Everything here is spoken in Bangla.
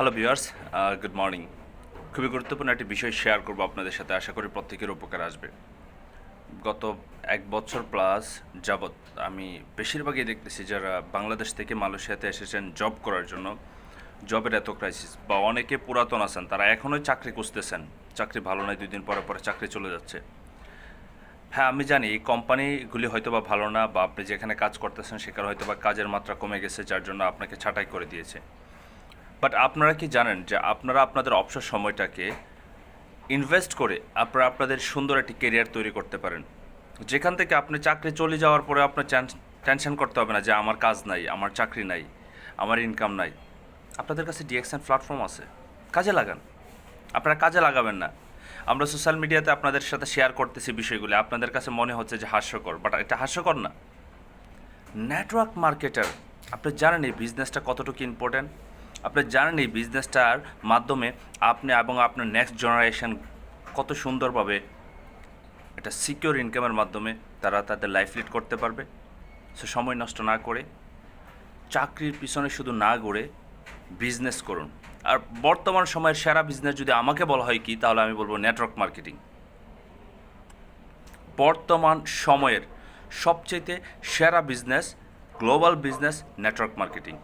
হ্যালো ভিউয়ার্স গুড মর্নিং খুবই গুরুত্বপূর্ণ একটি বিষয় শেয়ার করব আপনাদের সাথে। আশা করি প্রত্যেকের উপকার আসবে। গত এক বছর প্লাস যাবৎ আমি বেশিরভাগই দেখতেছি যারা বাংলাদেশ থেকে মালয়েশিয়াতে এসেছেন জব করার জন্য জবের এত ক্রাইসিস বা অনেকে পুরাতন আছেন, তারা এখনোই চাকরি খুঁজতেছেন। চাকরি ভালো নয় দুই দিন পরে পরে চাকরি চলে যাচ্ছে। হ্যাঁ আমি জানি কোম্পানিগুলি হয়তো বা ভালো না বা আপনি যেখানে কাজ করতেছেন সেখানে হয়তো বা কাজের মাত্রা কমে গেছে, যার জন্য আপনাকে ছাঁটাই করে দিয়েছে। বাট আপনারা কি জানেন যে আপনারা আপনাদের অবসর সময়টাকে ইনভেস্ট করে আপনারা আপনাদের সুন্দর একটি কেরিয়ার তৈরি করতে পারেন। যেখান থেকে আপনি চাকরি চলে যাওয়ার পরে আপনার টেনশন করতে হবে না যে আমার কাজ নাই, আমার চাকরি নাই, আমার ইনকাম নাই। আপনাদের কাছে ডিএক্সএন প্ল্যাটফর্ম আছে। কাজে লাগান। আপনারা কাজে লাগাবেন না। আমরা সোশ্যাল মিডিয়াতে আপনাদের সাথে শেয়ার করতেছি বিষয়গুলি। আপনাদের কাছে মনে হচ্ছে যে হাস্যকর বাট এটা হাস্যকর না। নেটওয়ার্ক মার্কেটার আপনি জানেন এই বিজনেসটা কতটুকু ইম্পর্ট্যান্ট আপনি জানেন এই বিজনেসটার মাধ্যমে আপনি এবং আপনার নেক্সট জেনারেশন কত সুন্দরভাবে একটা সিকিউর ইনকামের মাধ্যমে তারা তাদের লাইফ লিড করতে পারবে। সে সময় নষ্ট না করে, চাকরির পিছনে শুধু না গড়ে বিজনেস করুন। আর বর্তমান সময়ের সেরা বিজনেস যদি আমাকে বলা হয় কি, তাহলে আমি বলব নেটওয়ার্ক মার্কেটিং বর্তমান সময়ের সবচেয়ে সেরা business global business network marketing